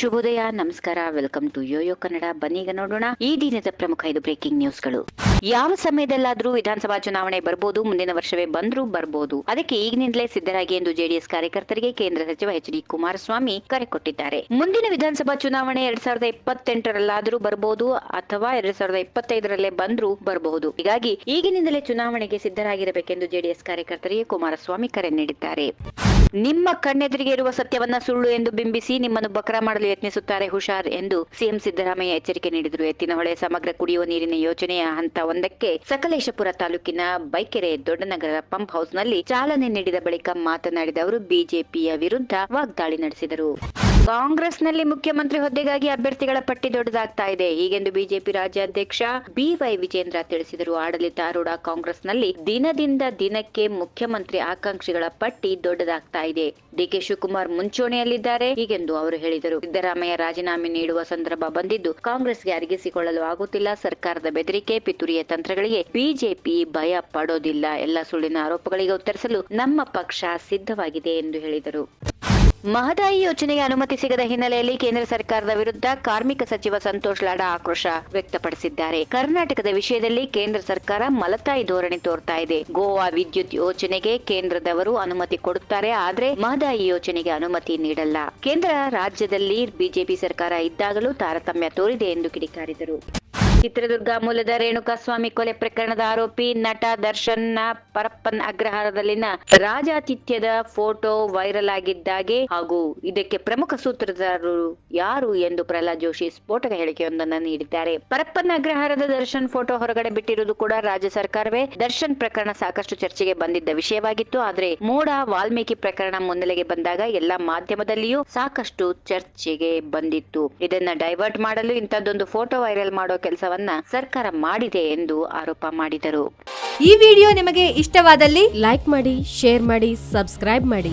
ಶುಭೋದಯ, ನಮಸ್ಕಾರ. Welcome to yo yo Kannada ಬನ್ನೀಗ ನೋಡೋಣ ಈ ದಿನದ ಪ್ರಮುಖ ಐದು ಬ್ರೇಕಿಂಗ್ ನ್ಯೂಸ್ಗಳು ಯಾವ ಸಮಯದಲ್ಲಾದ್ರೂ ವಿಧಾನಸಭಾ ಚುನಾವಣೆ ಬರಬಹುದು ಮುಂದಿನ ವರ್ಷವೇ ಬಂದ್ರೂ ಬರಬಹುದು ಅದಕ್ಕೆ ಈಗಿನಿಂದಲೇ ಸಿದ್ಧರಾಗಿ ಎಂದು ಜೆಡಿಎಸ್ ಕಾರ್ಯಕರ್ತರಿಗೆ ಕೇಂದ್ರ ಸಚಿವ ಎಚ್ ಡಿ ಕುಮಾರಸ್ವಾಮಿ ಕರೆ ಕೊಟ್ಟಿದ್ದಾರೆ. ಮುಂದಿನ ವಿಧಾನಸಭಾ ಚುನಾವಣೆ ಎರಡ್ ಸಾವಿರದ ಇಪ್ಪತ್ತೆಂಟರಲ್ಲಾದ್ರೂ ಬರಬಹುದು ಅಥವಾ ಎರಡ್ ಸಾವಿರದ ಇಪ್ಪತ್ತೈದರಲ್ಲೇ ಬಂದರೂ ಬರಬಹುದು ಹೀಗಾಗಿ ಈಗಿನಿಂದಲೇ ಚುನಾವಣೆಗೆ ಸಿದ್ಧರಾಗಿರಬೇಕೆಂದು ಜೆಡಿಎಸ್ ಕಾರ್ಯಕರ್ತರಿಗೆ ಕುಮಾರಸ್ವಾಮಿ ಕರೆ ನೀಡಿದ್ದಾರೆ. ನಿಮ್ಮ ಕಣ್ಣೆದುರಿಗೆ ಇರುವ ಸತ್ಯವನ್ನ ಸುಳ್ಳು ಎಂದು ಬಿಂಬಿಸಿ ನಿಮ್ಮನ್ನು ಬಕರ ಮಾಡಲು ಯತ್ನಿಸುತ್ತಾರೆ ಹುಷಾರ್ ಎಂದು ಸಿಎಂ ಸಿದ್ದರಾಮಯ್ಯ ಎಚ್ಚರಿಕೆ ನೀಡಿದರು. ಎತ್ತಿನಹೊಳೆ ಸಮಗ್ರ ಕುಡಿಯುವ ನೀರಿನ ಯೋಜನೆಯ ಹಂತ ಒಂದಕ್ಕೆ ಸಕಲೇಶಪುರ ತಾಲೂಕಿನ ಬೈಕೆರೆ ದೊಡ್ಡನಗರ ಪಂಪ್ ಹೌಸ್ನಲ್ಲಿ ಚಾಲನೆ ನೀಡಿದ ಬಳಿಕ ಮಾತನಾಡಿದ ಅವರು, ಬಿಜೆಪಿಯ ವಿರುದ್ಧ ವಾಗ್ದಾಳಿ ನಡೆಸಿದರು. ಕಾಂಗ್ರೆಸ್ನಲ್ಲಿ ಮುಖ್ಯಮಂತ್ರಿ ಹುದ್ದೆಗಾಗಿ ಅಭ್ಯರ್ಥಿಗಳ ಪಟ್ಟಿ ದೊಡ್ಡದಾಗ್ತಾ ಇದೆ. ಹೀಗೆಂದು ಬಿಜೆಪಿ ರಾಜ್ಯಾಧ್ಯಕ್ಷ ಬಿವೈ ವಿಜೇಂದ್ರ ತಿಳಿಸಿದರು. ಆಡಳಿತಾರೂಢ ಕಾಂಗ್ರೆಸ್ನಲ್ಲಿ ದಿನದಿಂದ ದಿನಕ್ಕೆ ಮುಖ್ಯಮಂತ್ರಿ ಆಕಾಂಕ್ಷಿಗಳ ಪಟ್ಟಿ ದೊಡ್ಡದಾಗ್ತಾ ಇದೆ. ಡಿಕೆ ಶಿವಕುಮಾರ್ ಮುಂಚೂಣಿಯಲ್ಲಿದ್ದಾರೆ. ಹೀಗೆಂದು ಅವರು ಹೇಳಿದರು. ಸಿದ್ದರಾಮಯ್ಯ ರಾಜೀನಾಮೆ ನೀಡುವ ಸಂದರ್ಭ ಬಂದಿದ್ದು, ಕಾಂಗ್ರೆಸ್ಗೆ ಅರಗಿಸಿಕೊಳ್ಳಲು ಆಗುತ್ತಿಲ್ಲ. ಸರ್ಕಾರದ ಬೆದರಿಕೆ, ಪಿತುರಿಯ ತಂತ್ರಗಳಿಗೆ ಬಿಜೆಪಿ ಭಯ ಪಡೋದಿಲ್ಲ. ಎಲ್ಲ ಸುಳ್ಳಿನ ಆರೋಪಗಳಿಗೆ ಉತ್ತರಿಸಲು ನಮ್ಮ ಪಕ್ಷ ಸಿದ್ಧವಾಗಿದೆ ಎಂದು ಹೇಳಿದರು. ಮಹದಾಯಿ ಯೋಜನೆಗೆ ಅನುಮತಿ ಸಿಗದ ಹಿನ್ನೆಲೆಯಲ್ಲಿ ಕೇಂದ್ರ ಸರ್ಕಾರದ ವಿರುದ್ಧ ಕಾರ್ಮಿಕ ಸಚಿವ ಸಂತೋಷ್ ಲಾಡಾ ಆಕ್ರೋಶ ವ್ಯಕ್ತಪಡಿಸಿದ್ದಾರೆ. ಕರ್ನಾಟಕದ ವಿಷಯದಲ್ಲಿ ಕೇಂದ್ರ ಸರ್ಕಾರ ಮಲತಾಯಿ ಧೋರಣೆ ತೋರ್ತಾ ಇದೆ. ಗೋವಾ ವಿದ್ಯುತ್ ಯೋಜನೆಗೆ ಕೇಂದ್ರದವರು ಅನುಮತಿ ಕೊಡುತ್ತಾರೆ, ಆದರೆ ಮಹದಾಯಿ ಯೋಜನೆಗೆ ಅನುಮತಿ ನೀಡಲ್ಲ. ಕೇಂದ್ರ ರಾಜ್ಯದಲ್ಲಿ ಬಿಜೆಪಿ ಸರ್ಕಾರ ಇದ್ದಾಗಲೂ ತಾರತಮ್ಯ ತೋರಿದೆ ಎಂದು ಕಿಡಿಕಾರಿದರು. ಚಿತ್ರದುರ್ಗ ಮೂಲದ ರೇಣುಕಾಸ್ವಾಮಿ ಕೊಲೆ ಪ್ರಕರಣದ ಆರೋಪಿ ನಟ ದರ್ಶನ್ನ ಪರಪ್ಪನ್ ಅಗ್ರಹಾರದಲ್ಲಿನ ರಾಜಾತಿಥ್ಯದ ಫೋಟೋ ವೈರಲ್ ಆಗಿದ್ದಾಗೆ ಹಾಗೂ ಇದಕ್ಕೆ ಪ್ರಮುಖ ಸೂತ್ರಧಾರರು ಯಾರು ಎಂದು ಪ್ರಹ್ಲಾದ್ ಜೋಶಿ ಸ್ಫೋಟಕ ಹೇಳಿಕೆಯೊಂದನ್ನು ನೀಡಿದ್ದಾರೆ. ಪರಪ್ಪನ್ ಅಗ್ರಹಾರದ ದರ್ಶನ್ ಫೋಟೋ ಹೊರಗಡೆ ಬಿಟ್ಟಿರುವುದು ಕೂಡ ರಾಜ್ಯ ಸರ್ಕಾರವೇ. ದರ್ಶನ್ ಪ್ರಕರಣ ಸಾಕಷ್ಟು ಚರ್ಚೆಗೆ ಬಂದಿದ್ದ ವಿಷಯವಾಗಿತ್ತು. ಆದ್ರೆ ಮೋಡ ವಾಲ್ಮೀಕಿ ಪ್ರಕರಣ ಮುನ್ನೆಲೆಗೆ ಬಂದಾಗ ಎಲ್ಲಾ ಮಾಧ್ಯಮದಲ್ಲಿಯೂ ಸಾಕಷ್ಟು ಚರ್ಚೆಗೆ ಬಂದಿತ್ತು. ಇದನ್ನ ಡೈವರ್ಟ್ ಮಾಡಲು ಇಂಥದ್ದೊಂದು ಫೋಟೋ ವೈರಲ್ ಮಾಡೋ ಕೆಲಸವನ್ನ ಸರ್ಕಾರ ಮಾಡಿದೆ ಎಂದು ಆರೋಪ ಮಾಡಿದರು. ಈ ವಿಡಿಯೋ ನಿಮಗೆ ಇಷ್ಟವಾದಲ್ಲಿ ಲೈಕ್ ಮಾಡಿ, ಶೇರ್ ಮಾಡಿ, ಸಬ್ಸ್ಕ್ರೈಬ್ ಮಾಡಿ.